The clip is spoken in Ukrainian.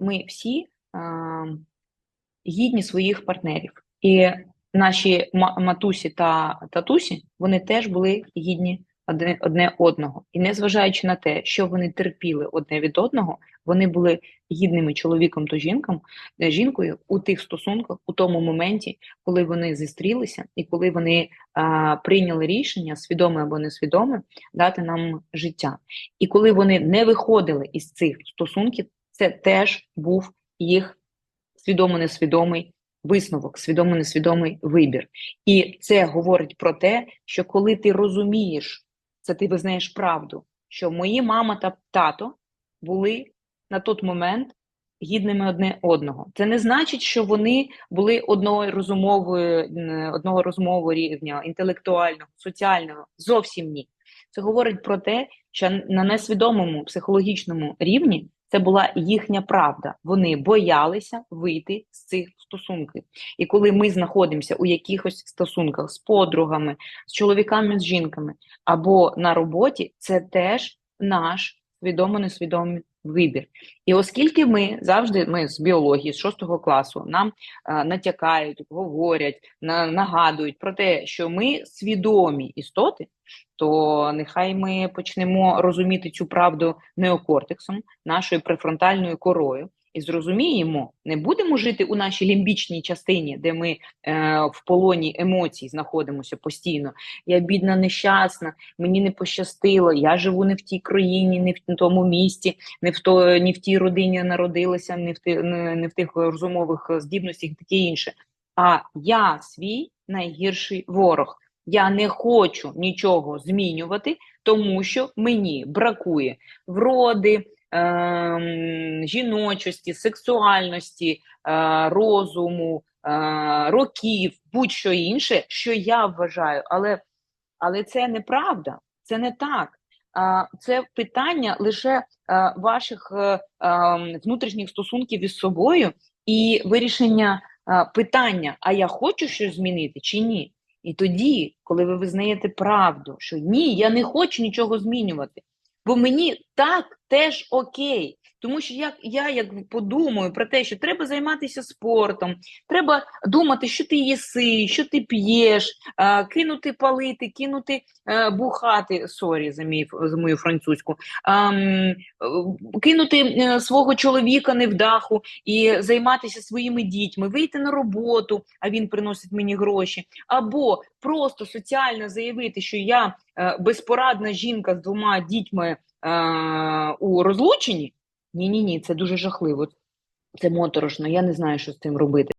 ми всі гідні своїх партнерів. І наші матусі та татусі вони теж були гідні одне, одне одного. І незважаючи на те, що вони терпіли одне від одного, вони були гідними чоловіком та жінком, е, жінкою у тих стосунках, у тому моменті, коли вони зустрілися, і коли вони а, прийняли рішення, свідоме або несвідоме, дати нам життя. І коли вони не виходили із цих стосунків, це теж був їх свідомо-несвідомий висновок, свідомо-несвідомий вибір. І це говорить про те, що коли ти розумієш, це ти визнаєш правду, що мої мама та тато були на той момент гідними одне одного. Це не значить, що вони були одного розумової, одного розумового рівня, інтелектуального, соціального. Зовсім ні. Це говорить про те, що на несвідомому психологічному рівні це була їхня правда. Вони боялися вийти з цих стосунків. І коли ми знаходимося у якихось стосунках з подругами, з чоловіками, з жінками або на роботі, це теж наш свідомо-несвідомий вибір. І оскільки ми завжди, ми з біології, з шостого класу, нам е, натякають, говорять, на, нагадують про те, що ми свідомі істоти, то нехай ми почнемо розуміти цю правду неокортексом, нашою префронтальною корою, і зрозуміємо, не будемо жити у нашій лімбічній частині, де ми е, в полоні емоцій знаходимося постійно. Я бідна, нещасна, мені не пощастило, я живу не в тій країні, не в тому місті, не в то, не в тій родині народилася, не в не, не в тих розумових здібностях і таке інше. А я свій найгірший ворог. Я не хочу нічого змінювати, тому що мені бракує вроди, жіночості, сексуальності, е, розуму, е, років, будь-що інше, що я вважаю, але, але це неправда, це не так. Це питання лише е, ваших ем, внутрішніх стосунків із собою і вирішення питання: а я хочу щось змінити чи ні? І тоді, коли ви визнаєте правду, що ні, я не хочу нічого змінювати, бо мені так теж окей. Тому що як я як подумаю про те, що треба займатися спортом, треба думати, що ти їси, що ти п'єш, кинути палити, кинути е, бухати, сорі за мій за мою французьку, е, кинути е, свого чоловіка невдаху і займатися своїми дітьми, вийти на роботу, а він приносить мені гроші, або просто соціально заявити, що я безпорадна жінка з двома дітьми у розлученні. Ні, ні, ні, це дуже жахливо. Це моторошно. Я не знаю, що з цим робити.